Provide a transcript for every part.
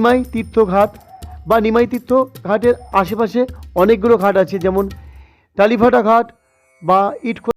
নিমাই তীর্থঘাট বা নিমাই তীর্থ ঘাটের আশেপাশে অনেকগুলো ঘাট আছে, যেমন টালিভাটা ঘাট বা ইটখো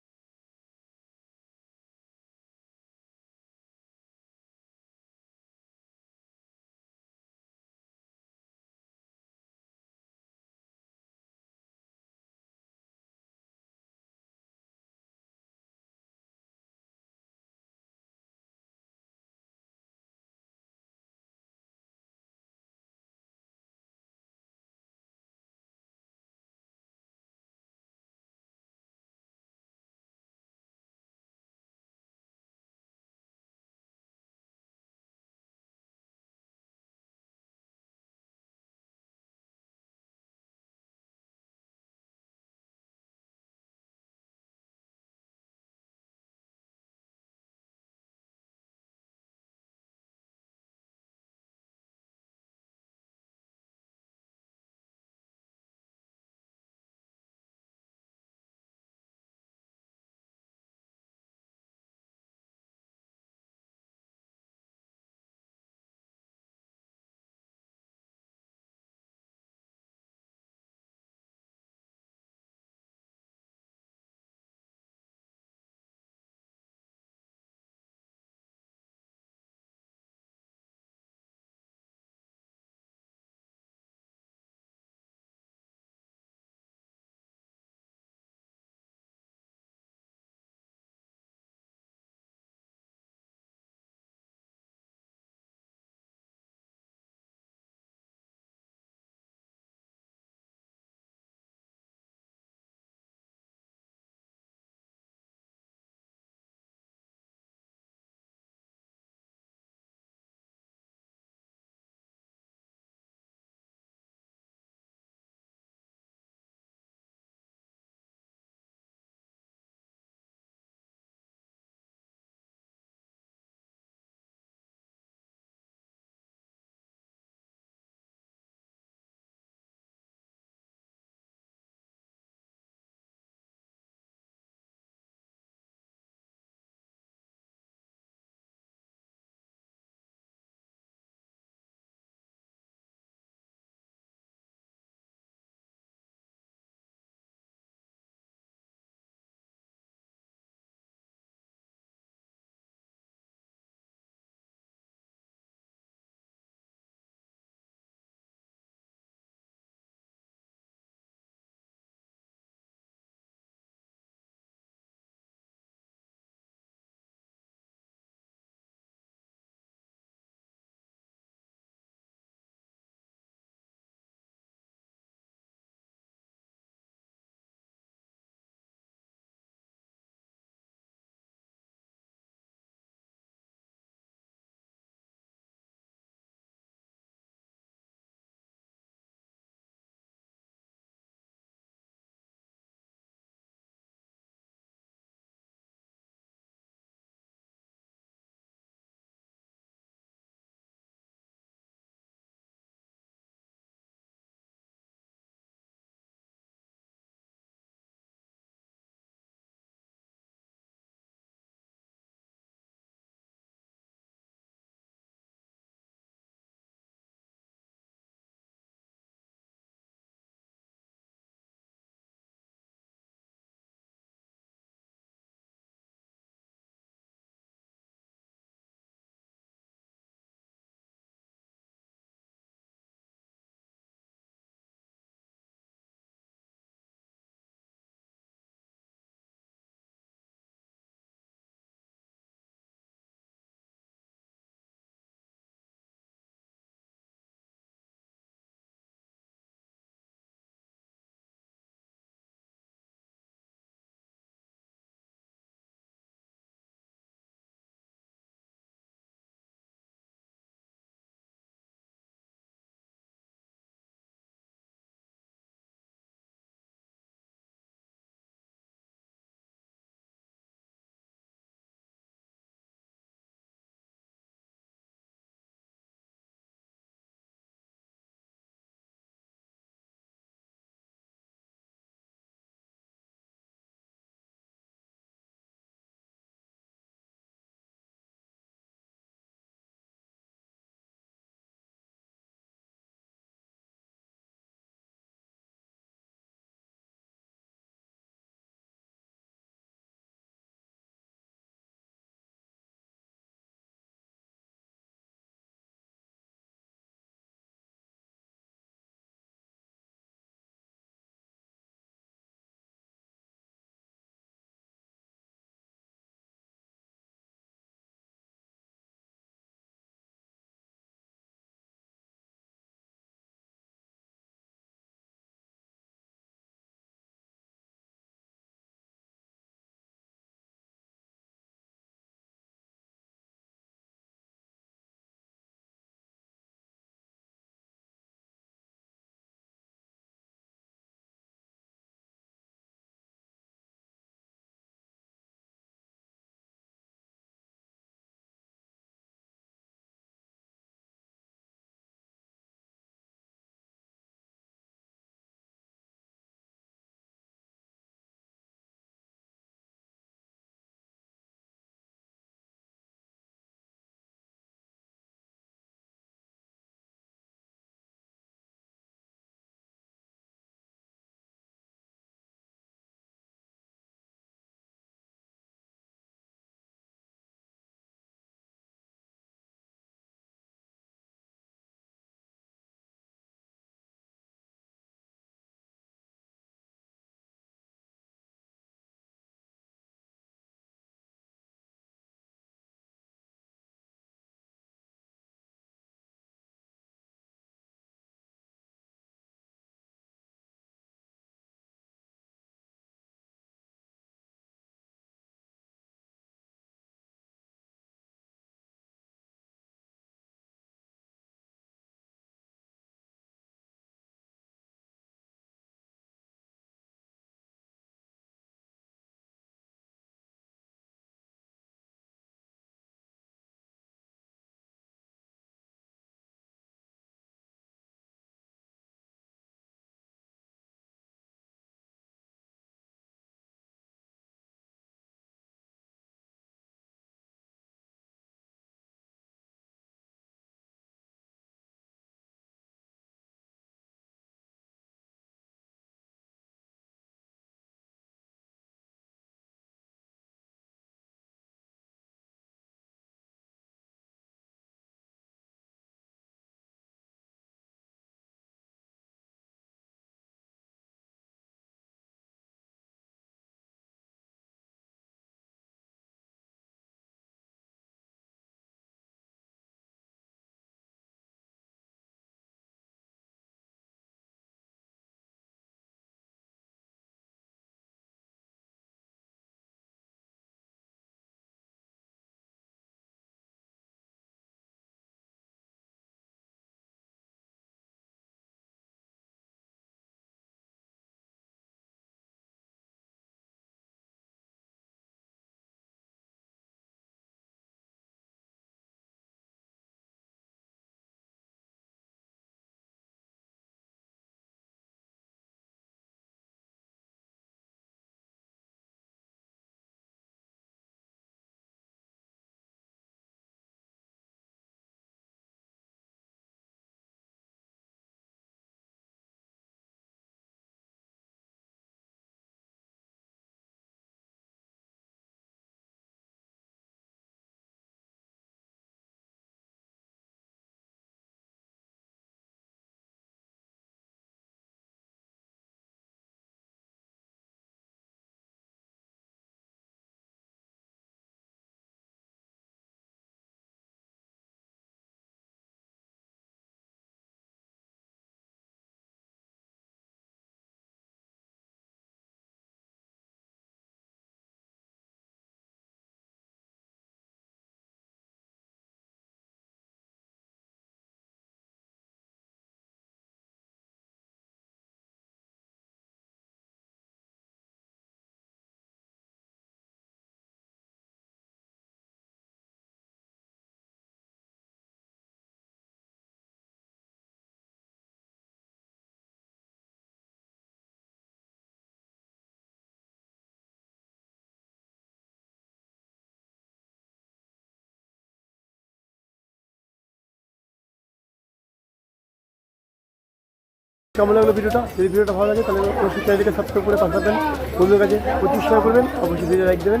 কেমন লাগল ভিডিওটা? যদি ভিডিওটা ভালো লাগে, তাহলে অবশ্যই চ্যানেলকে সাবস্ক্রাইব করে পাঠাবেন বন্ধুর কাছে প্রচুর শেয়ার করবেন, অবশ্যই ভিডিও লাইক দেবেন।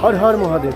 হর হর মহাদেব।